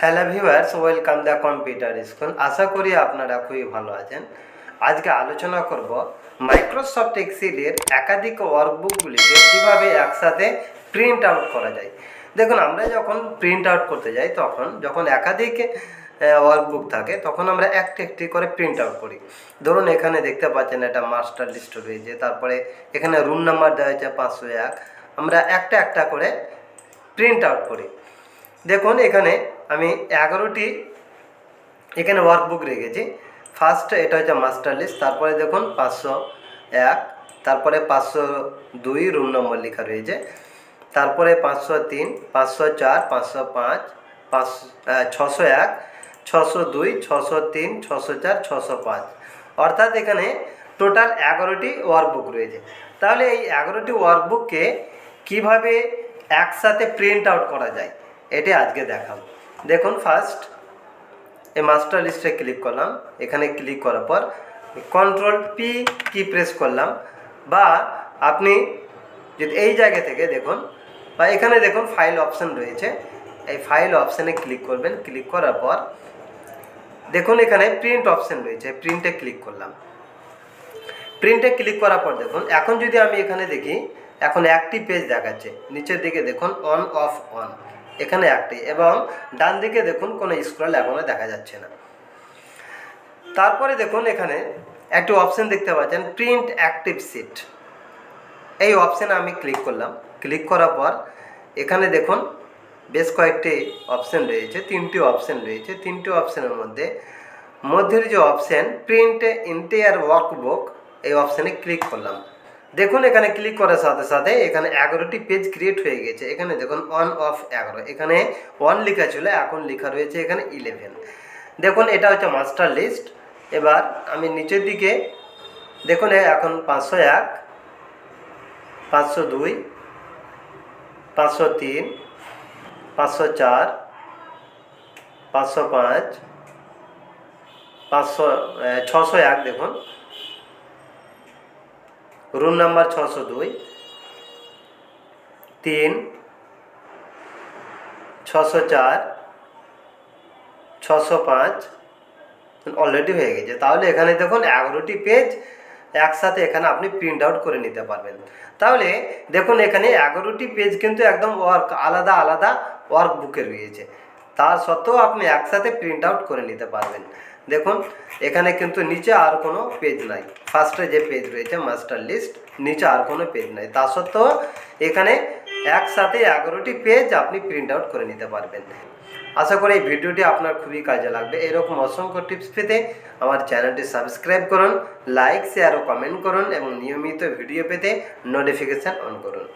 Hello viewers welcome the computer school আশা করি আপনারা খুবই ভালো আছেন। আজকে আলোচনা করব মাইক্রোসফট এক্সেলের একাধিক ওয়ার্কবুকগুলিকে কীভাবে একসাথে প্রিন্ট আউট করা যায়। দেখুন, আমরা যখন প্রিন্ট আউট করতে যাই, তখন যখন একাধিক ওয়ার্কবুক থাকে, তখন আমরা একটি একটি করে প্রিন্ট আউট করি। ধরুন, এখানে দেখতে পাচ্ছেন একটা মাস্টার লিস্ট রয়েছে, তারপরে এখানে রুম নাম্বার দেওয়া হয়েছে পাঁচশো এক। আমরা একটা একটা করে প্রিন্ট আউট করি। দেখুন, এখানে আমি এগারোটি এখানে ওয়ার্কবুক রেখেছি। ফার্স্ট এটা হচ্ছে মাস্টার লিস্ট তারপরে দেখুন পাঁচশো এক, তারপরে পাঁচশো দুই রুম নম্বর লেখা রয়েছে। তারপরে পাঁচশো তিন, পাঁচশো চার, পাঁচশো পাঁচ পাঁচ ছশো এক, ছশো দুই, ছশো তিন, ছশো চার, ছশো পাঁচ। অর্থাৎ এখানে টোটাল এগারোটি ওয়ার্কবুক রয়েছে। তাহলে এই এগারোটি ওয়ার্কবুককে কীভাবে একসাথে প্রিন্ট আউট করা যায়, এটি আজকে দেখাবো। দেখুন ফার্স্ট এই মাস্টার লিস্টে ক্লিক করলাম। এখানে ক্লিক করার পর কন্ট্রোল পি কি প্রেস করলাম। বা আপনি যদি এই জায়গা থেকে দেখুন, বা এখানে দেখুন ফাইল অপশান রয়েছে। এই ফাইল অপশানে ক্লিক করবেন। ক্লিক করার পর দেখুন এখানে প্রিন্ট অপশান রয়েছে। প্রিন্টে ক্লিক করলাম। প্রিন্টে ক্লিক করার পর দেখুন, এখন যদি আমি এখানে দেখি, এখন একটি পেজ দেখাচ্ছে। নিচের দিকে দেখুন অন অফ অন এখানে একটি, এবং ডান দিকে দেখুন কোনো স্ক্রল এখনও দেখা যাচ্ছে না। তারপরে দেখুন এখানে একটি অপশান দেখতে পাচ্ছেন প্রিন্ট অ্যাক্টিভ সিট এই অপশানে আমি ক্লিক করলাম। ক্লিক করার পর এখানে দেখুন বেশ কয়েকটি অপশান রয়েছে, তিনটি অপশান রয়েছে। তিনটি অপশানের মধ্যে মধ্যের যে অপশান প্রিন্ট ইন্টিয়ার ওয়ার্কবুক এই অপশানে ক্লিক করলাম। দেখুন, এখানে ক্লিক করার সাথে সাথে এখানে এগারোটি পেজ ক্রিয়েট হয়ে গেছে। এখানে দেখুন অন অফ এগারো। এখানে ওয়ান লেখা ছিল, এখন লেখা রয়েছে এখানে ইলেভেন দেখুন, এটা হচ্ছে মাস্টার লিস্ট এবার আমি নিচের দিকে, দেখুন এখন পাঁচশো এক, পাঁচশো দুই, পাঁচশো তিন, পাঁচশো চার, পাঁচশো পাঁচ, পাঁচশো ছশো এক, দেখুন। রুম নাম্বার ছশো দুই, তিন, ছশো চার, ছশো পাঁচ অলরেডি হয়ে গেছে। তাহলে এখানে দেখুন এগারোটি পেজ একসাথে এখানে আপনি প্রিন্ট আউট করে নিতে পারবেন। তাহলে দেখুন এখানে এগারোটি পেজ কিন্তু একদম ওয়ার্ক আলাদা আলাদা ওয়ার্ক বুকে রয়েছে। তার সত্ত্বেও আপনি একসাথে প্রিন্ট আউট করে নিতে পারবেন। দেখুন, এখানে কিন্তু নিচে আর কোনো পেজ নাই। ফার্স্টে যে পেজ রয়েছে মাস্টার লিস্ট নিচে আর কোনো পেজ নাই। তা সত্ত্বেও এখানে একসাথে এগারোটি পেজ আপনি প্রিন্ট আউট করে নিতে পারবেন। আশা করি এই ভিডিওটি আপনার খুবই কাজে লাগবে। এরকম অসংখ্য টিপস পেতে আমার চ্যানেলটি সাবস্ক্রাইব করুন লাইক শেয়ার ও কমেন্ট করুন এবং নিয়মিত ভিডিও পেতে নোটিফিকেশান অন করুন।